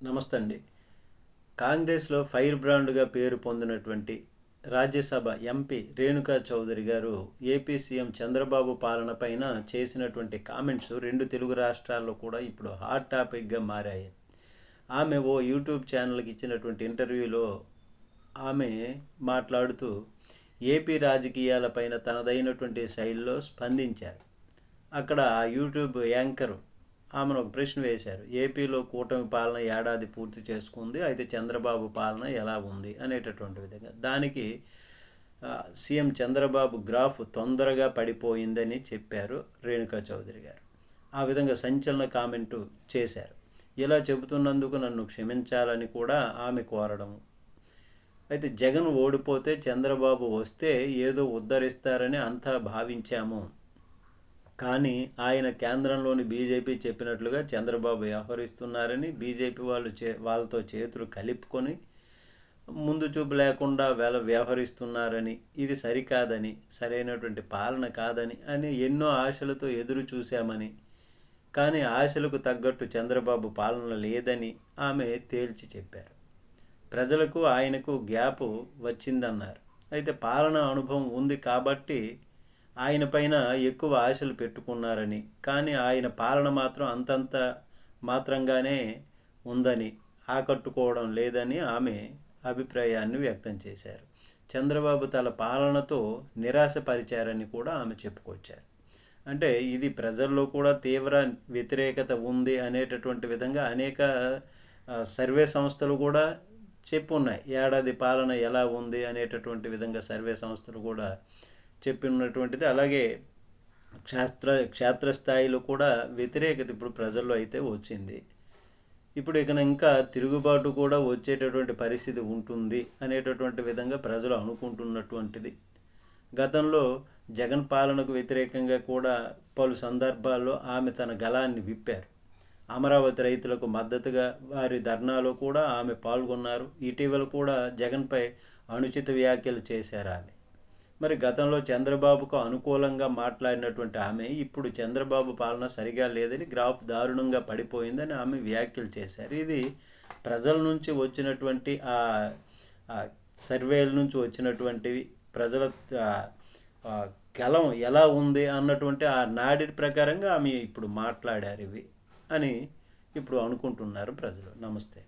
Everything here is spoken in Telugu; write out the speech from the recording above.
నమస్తే అండి కాంగ్రెస్లో ఫైర్ బ్రాండ్గా పేరు పొందినటువంటి రాజ్యసభ ఎంపీ రేణుకా చౌదరి గారు ఏపీ సీఎం చంద్రబాబు పాలన పైన చేసినటువంటి కామెంట్స్ రెండు తెలుగు రాష్ట్రాల్లో కూడా ఇప్పుడు హాట్ టాపిక్గా మారాయి. ఆమె ఓ యూట్యూబ్ ఛానల్కి ఇచ్చినటువంటి ఇంటర్వ్యూలో ఆమె మాట్లాడుతూ ఏపీ రాజకీయాలపైన తనదైనటువంటి శైలిలో స్పందించారు. అక్కడ ఆ యూట్యూబ్ యాంకర్ ఆమెను ఒక ప్రశ్న వేశారు. ఏపీలో కూటమి పాలన ఏడాది పూర్తి చేసుకుంది. అయితే చంద్రబాబు పాలన ఎలా ఉంది? అనేటటువంటి విధంగా. దానికి సీఎం చంద్రబాబు గ్రాఫ్ తొందరగా పడిపోయిందని చెప్పారు రేణుకా చౌదరి గారు. ఆ విధంగా సంచలన కామెంటు చేశారు. ఇలా చెబుతున్నందుకు నన్ను క్షమించాలని కూడా ఆమె కోరడము అయితే జగన్ ఓడిపోతే చంద్రబాబు వస్తే ఏదో ఉద్ధరిస్తారని అంతా భావించాము. కానీ ఆయన కేంద్రంలోని బీజేపీ చెప్పినట్లుగా చంద్రబాబు వ్యవహరిస్తున్నారని బీజేపీ వాళ్ళు చే వాళ్ళతో చేతులు కలుపుకొని ముందు చూపు లేకుండా వెల వ్యవహరిస్తున్నారని ఇది సరికాదని సరైనటువంటి పాలన కాదని అని ఎన్నో ఆశలతో ఎదురు చూశామని కానీ ఆశలకు తగ్గట్టు చంద్రబాబు పాలన లేదని ఆమె తేల్చి చెప్పారు. ప్రజలకు ఆయనకు గ్యాప్ వచ్చిందన్నారు. అయితే పాలన అనుభవం ఉంది కాబట్టి ఆయన పైన ఎక్కువ ఆశలు పెట్టుకున్నారని కానీ ఆయన పాలన మాత్రం అంతంత మాత్రంగానే ఉందని ఆకట్టుకోవడం లేదని ఆమె అభిప్రాయాన్ని వ్యక్తం చేశారు. చంద్రబాబు తన పాలనతో నిరాశపరిచారని కూడా ఆమె చెప్పుకొచ్చారు. అంటే ఇది ప్రజల్లో కూడా తీవ్ర వ్యతిరేకత ఉంది అనేటటువంటి విధంగా అనేక సర్వే సంస్థలు కూడా చెప్పున్నాయి. ఏడాది పాలన ఎలా ఉంది అనేటటువంటి విధంగా సర్వే సంస్థలు కూడా చెప్పినటువంటిది. అలాగే క్షేత్ర క్షేత్రస్థాయిలో కూడా వ్యతిరేకత ఇప్పుడు ప్రజల్లో అయితే వచ్చింది. ఇప్పుడు ఇక ఇంకా తిరుగుబాటు కూడా వచ్చేటటువంటి పరిస్థితి ఉంటుంది అనేటటువంటి విధంగా ప్రజలు అనుకుంటున్నటువంటిది. గతంలో జగన్ పాలనకు వ్యతిరేకంగా కూడా పలు సందర్భాల్లో ఆమె తన గలాన్ని విప్పారు. అమరావతి రైతులకు మద్దతుగా వారి ధర్నాలో కూడా ఆమె పాల్గొన్నారు. ఇటీవల కూడా జగన్పై అనుచిత వ్యాఖ్యలు చేశారు ఆమె. మరి గతంలో చంద్రబాబుకు అనుకూలంగా మాట్లాడినటువంటి ఆమె ఇప్పుడు చంద్రబాబు పాలన సరిగా లేదని గ్రాఫ్ దారుణంగా పడిపోయిందని ఆమె వ్యాఖ్యలు చేశారు. ఇది ప్రజల నుంచి వచ్చినటువంటి ఆ సర్వేల నుంచి వచ్చినటువంటివి ప్రజల ఆ, గలం ఎలా ఉంది అన్నటువంటి ఆ నాడి ప్రకారంగా ఆమె ఇప్పుడు మాట్లాడారు ఇవి అని ఇప్పుడు అనుకుంటున్నారు ప్రజలు. నమస్తే.